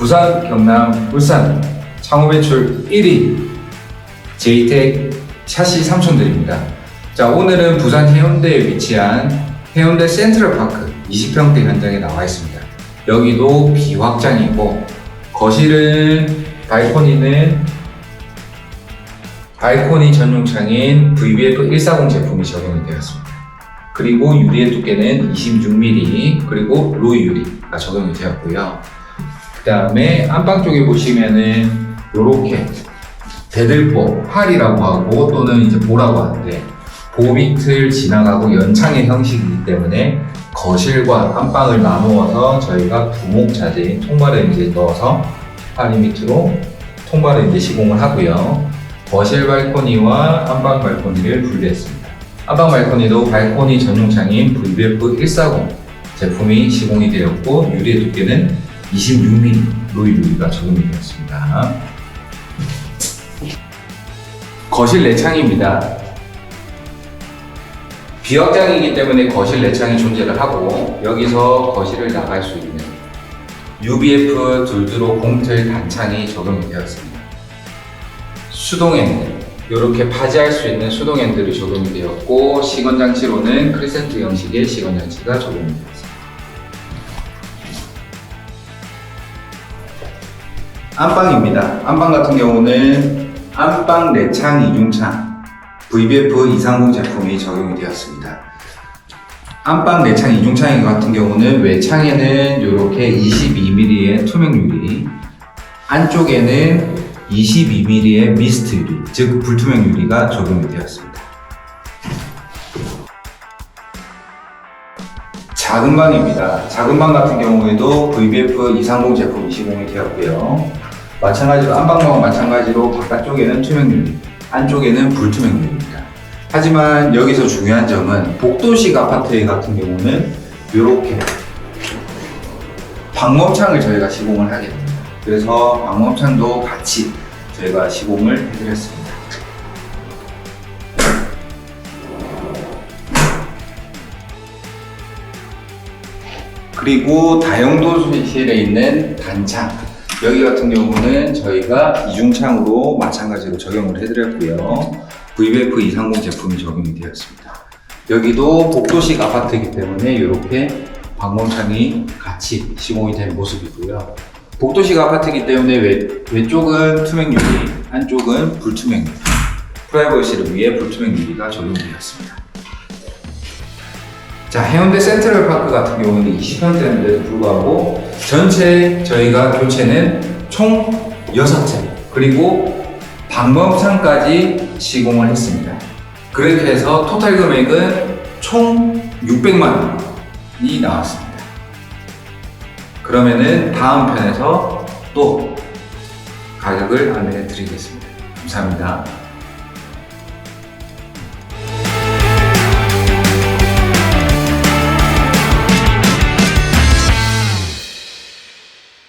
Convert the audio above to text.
부산, 경남, 울산 창호 매출 1위 제이텍 샤시 삼촌들입니다. 자 오늘은 부산 해운대에 위치한 해운대 센트럴파크 20평대 현장에 나와 있습니다. 여기도 비확장이고 거실은 발코니는 발코니 전용 창인 VBF 140 제품이 적용이 되었습니다. 그리고 유리의 두께는 26mm 그리고 로이 유리가 적용이 되었고요. 그 다음에 안방 쪽에 보시면은 이렇게 대들보 팔이라고 하고 또는 이제 보라고 하는데 보 밑을 지나가고 연창의 형식이기 때문에 거실과 안방을 나누어서 저희가 부목 자재인 통발을 이제 넣어서 파리 밑으로 통발을 이제 시공을 하고요. 거실 발코니와 안방 발코니를 분리했습니다. 안방 발코니도 발코니 전용 창인 VBF 140 제품이 시공이 되었고 유리의 두께는 26mm 로이 유리가 적용이 되었습니다. 거실 내창입니다. 비확장이기 때문에 거실 내창이 존재를 하고 여기서 거실을 나갈 수 있는 UBF 둘드로 공틀 단창이 적용이 되었습니다. 수동 핸들 이렇게 파지할 수 있는 수동 핸들이 적용이 되었고 시건 장치로는 크리센트 형식의 시건 장치가 적용이 되었습니다. 안방입니다. 안방 같은 경우는 안방 내창 이중창 VBF 230 제품이 적용이 되었습니다. 안방 내창 이중창 같은 경우는 외창에는 이렇게 22mm의 투명 유리, 안쪽에는 22mm의 미스트 유리, 즉 불투명 유리가 적용이 되었습니다. 작은 방입니다. 작은 방 같은 경우에도 VBF 230 제품이 시공이 되었고요. 마찬가지로 안방과 마찬가지로 바깥쪽에는 투명 유리, 안쪽에는 불투명 유리입니다. 하지만 여기서 중요한 점은 복도식 아파트 같은 경우는 이렇게 방범창을 저희가 시공을 하게 됩니다. 그래서 방범창도 같이 저희가 시공을 해드렸습니다. 그리고 다용도실에 있는 단창 여기 같은 경우는 저희가 이중창으로 마찬가지로 적용을 해드렸고요. VBF 230 제품이 적용이 되었습니다. 여기도 복도식 아파트이기 때문에 이렇게 방범창이 같이 시공이 된 모습이고요. 복도식 아파트이기 때문에 외, 외쪽은 투명 유리 안쪽은 불투명 유리. 프라이버시를 위해 불투명 유리가 적용되었습니다 자, 해운대 센트럴 파크 같은 경우는 20평대인데도 불구하고 전체 저희가 교체는 총 6채 그리고 방범창까지 시공을 했습니다. 그렇게 해서 토탈 금액은 총 600만 원이 나왔습니다. 그러면은 다음 편에서 또 가격을 안내해 드리겠습니다. 감사합니다.